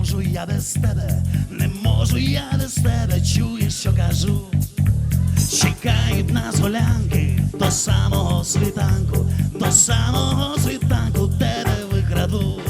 можу я без тебе, не можу я без тебе, чуєш, що кажу. Чекають нас голянки до самого світанку, до самого світанку тебе викраду.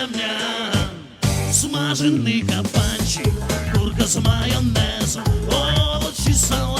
Ням-ням-ням-ням-ням-ням. Смажений кабанчик, курка з майонезом, овочі, салати,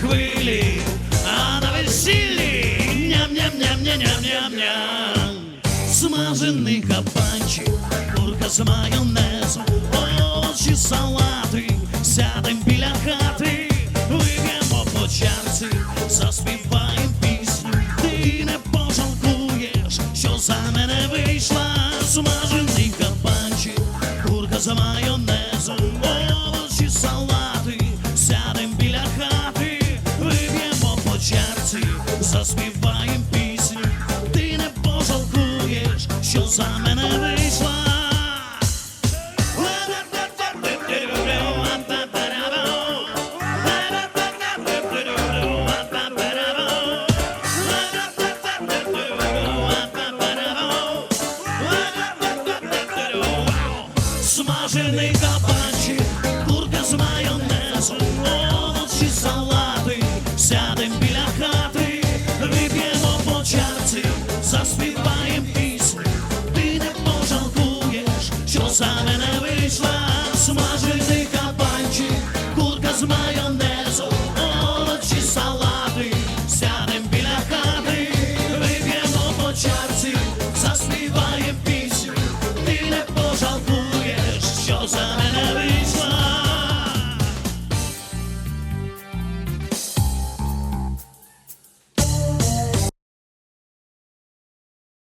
хвилі, а на весіллі ням-ням-ням-ням-ням-ням-ням. Смажений кабанчик, курка з майонезом, овочі, салати, сядем біля хати, вип'ємо по чарці, заспіваєм пісню, ти не пожалкуєш, що за мене вийшла, смажений кабанчик, курка з майонезом, овочі, салати, заспіваєм пісню, ти не пожалкуєш, що за мене вийшла.